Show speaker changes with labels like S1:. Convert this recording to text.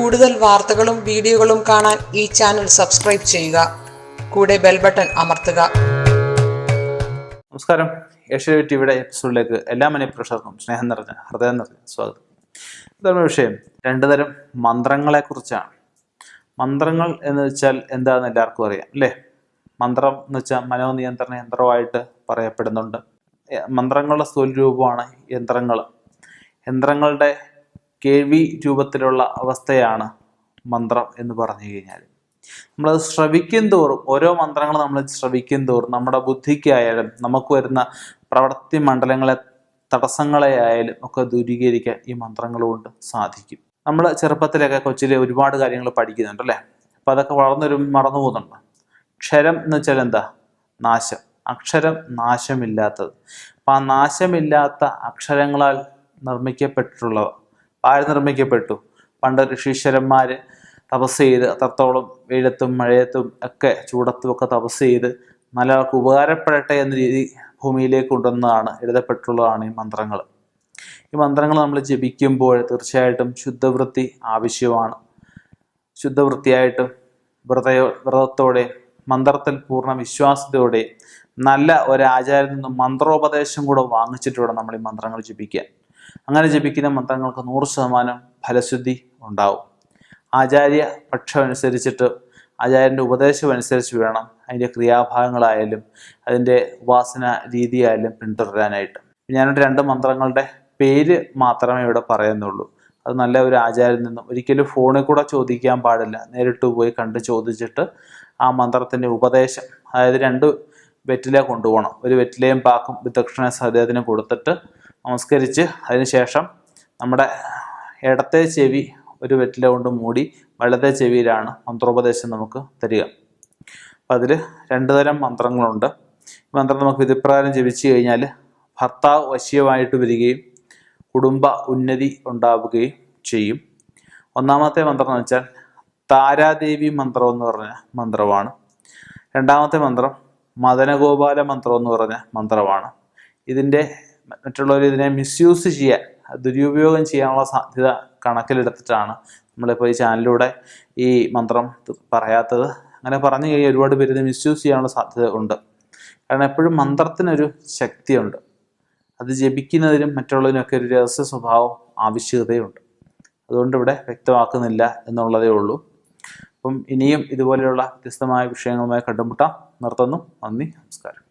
S1: കൂടുതൽ വാർത്തകളും വീഡിയോകളും കാണാൻ ഈ ചാനൽ സബ്സ്ക്രൈബ് ചെയ്യുക. കൂടെ ബെൽ ബട്ടൺ അമർത്തുക.
S2: നമസ്കാരം. ഏഷ്യ ടിവിയുടെ എപ്പിസോഡിലേക്ക് എല്ലാ മനഃപ്രേക്ഷകർക്കും സ്നേഹം നിറഞ്ഞ ഹൃദയം നിറഞ്ഞ സ്വാഗതം. ഇതാണ് വിഷയം. രണ്ടു തരം മന്ത്രങ്ങളെ കുറിച്ചാണ് മന്ത്രങ്ങൾ എന്ന് വെച്ചാൽ എന്താണെന്ന് എല്ലാവർക്കും അറിയാം അല്ലേ? മന്ത്രം എന്ന് വെച്ചാൽ മനോനിയന്ത്രണ യന്ത്രമായിട്ട് പറയപ്പെടുന്നുണ്ട്. മന്ത്രങ്ങളുടെ സ്വരൂപമാണ് യന്ത്രങ്ങൾ. യന്ത്രങ്ങളുടെ കേൾവി രൂപത്തിലുള്ള അവസ്ഥയാണ് മന്ത്രം എന്ന് പറഞ്ഞു കഴിഞ്ഞാൽ നമ്മളത് ശ്രവിക്കും തോറും ഓരോ മന്ത്രങ്ങൾ നമ്മൾ ശ്രവിക്കും തോറും നമ്മുടെ ബുദ്ധിക്കായാലും നമുക്ക് വരുന്ന പ്രവൃത്തി മണ്ഡലങ്ങളെ തടസ്സങ്ങളെ ആയാലും ഒക്കെ ദൂരീകരിക്കാൻ ഈ മന്ത്രങ്ങൾ കൊണ്ട് സാധിക്കും. നമ്മൾ ചെറുപ്പത്തിലൊക്കെ കൊച്ചിലെ ഒരുപാട് കാര്യങ്ങൾ പഠിക്കുന്നുണ്ട് അല്ലേ? അപ്പം അതൊക്കെ വളർന്നൊരു മറന്നു പോകുന്നുണ്ട്? ക്ഷരം എന്ന് വെച്ചാൽ എന്താ? നാശം. അക്ഷരം നാശമില്ലാത്തത്. അപ്പം ആ നാശമില്ലാത്ത അക്ഷരങ്ങളാൽ നിർമ്മിക്കപ്പെട്ടിട്ടുള്ളവ ആര് നിർമ്മിക്കപ്പെട്ടു പണ്ട് ഋഷീശ്വരന്മാർ തപസ് ചെയ്ത് അത്രത്തോളം വെയിലത്തും മഴയത്തും ഒക്കെ ചൂടത്തും ഒക്കെ തപസ് ചെയ്ത് നല്ലവർക്ക് ഉപകാരപ്പെടട്ടെ എന്ന രീതി ഭൂമിയിലേക്ക് കൊണ്ടുവന്നതാണ് എഴുതപ്പെട്ടുള്ളതാണ് ഈ മന്ത്രങ്ങൾ. ഈ മന്ത്രങ്ങൾ നമ്മൾ ജപിക്കുമ്പോൾ തീർച്ചയായിട്ടും ശുദ്ധവൃത്തി ആവശ്യമാണ്. ശുദ്ധവൃത്തിയായിട്ടും വ്രതയോ വ്രതത്തോടെ മന്ത്രത്തിൽ പൂർണ വിശ്വാസത്തോടെ നല്ല ഒരാചാര്യൽ നിന്നും മന്ത്രോപദേശം കൂടെ വാങ്ങിച്ചിട്ട് വേണം നമ്മൾ ഈ മന്ത്രങ്ങൾ ജപിക്കാൻ. അങ്ങനെ ജപിക്കുന്ന മന്ത്രങ്ങൾക്ക് നൂറ് ശതമാനം ഫലശുദ്ധി ഉണ്ടാവും. ആചാര്യ പക്ഷം അനുസരിച്ചിട്ട് ആചാര്യന്റെ ഉപദേശം അനുസരിച്ച് വേണം അതിന്റെ ക്രിയാഭാഗങ്ങളായാലും അതിന്റെ ഉപാസന രീതിയായാലും പിന്തുടരാനായിട്ട്. ഞാനിവിടെ രണ്ട് മന്ത്രങ്ങളുടെ പേര് മാത്രമേ ഇവിടെ പറയുന്നുള്ളൂ. അത് നല്ല ഒരു ആചാര്യൻ നിന്നും ഒരിക്കലും ഫോണിൽ കൂടെ ചോദിക്കാൻ പാടില്ല. നേരിട്ട് പോയി കണ്ട് ചോദിച്ചിട്ട് ആ മന്ത്രത്തിന്റെ ഉപദേശം അതായത് രണ്ട് വെറ്റില കൊണ്ടുപോകണം. ഒരു വെറ്റിലയും പാക്കും വിദക്ഷിണ അദ്ദേഹത്തിന് കൊടുത്തിട്ട് നമസ്കരിച്ച് അതിനുശേഷം നമ്മുടെ ഇടത്തെ ചെവി ഒരു വെറ്റില കൊണ്ട് മൂടി വലത്തെ ചെവിയിലാണ് മന്ത്രോപദേശം നമുക്ക് തരിക. അപ്പം അതിൽ രണ്ട് തരം മന്ത്രങ്ങളുണ്ട്. ഈ മന്ത്രം നമുക്ക് വിധിപ്രകാരം ജപിച്ചു കഴിഞ്ഞാൽ ഭർത്താവ് വശ്യമായിട്ട് വരികയും കുടുംബ ഉന്നതി ഉണ്ടാവുകയും ചെയ്യും. ഒന്നാമത്തെ മന്ത്രം എന്ന് വെച്ചാൽ താരാദേവി മന്ത്രം എന്ന് പറഞ്ഞ മന്ത്രമാണ്. രണ്ടാമത്തെ മന്ത്രം മദനഗോപാല മന്ത്രം എന്ന് പറഞ്ഞ മന്ത്രമാണ്. ഇതിന്റെ മറ്റുള്ളവർ ഇതിനെ മിസ്യൂസ് ചെയ്യാൻ ദുരുപയോഗം ചെയ്യാനുള്ള സാധ്യത കണക്കിലെടുത്തിട്ടാണ് നമ്മളിപ്പോൾ ഈ ചാനലിലൂടെ ഈ മന്ത്രം പറയാത്തത്. അങ്ങനെ പറഞ്ഞു കഴിഞ്ഞാൽ ഒരുപാട് പേര് ഇത് മിസ്യൂസ് ചെയ്യാനുള്ള സാധ്യത ഉണ്ട്. കാരണം എപ്പോഴും മന്ത്രത്തിനൊരു ശക്തിയുണ്ട്. അത് ജപിക്കുന്നതിനും മറ്റുള്ളതിനൊക്കെ ഒരു രഹസ്യ സ്വഭാവം ആവശ്യകതയുണ്ട്. അതുകൊണ്ട് ഇവിടെ വ്യക്തമാക്കുന്നില്ല എന്നുള്ളതേ ഉള്ളൂ. അപ്പം ഇനിയും ഇതുപോലെയുള്ള വ്യത്യസ്തമായ വിഷയങ്ങളുമായി കണ്ടുമുട്ടാം. നിർത്തുന്നു. നന്ദി. നമസ്കാരം.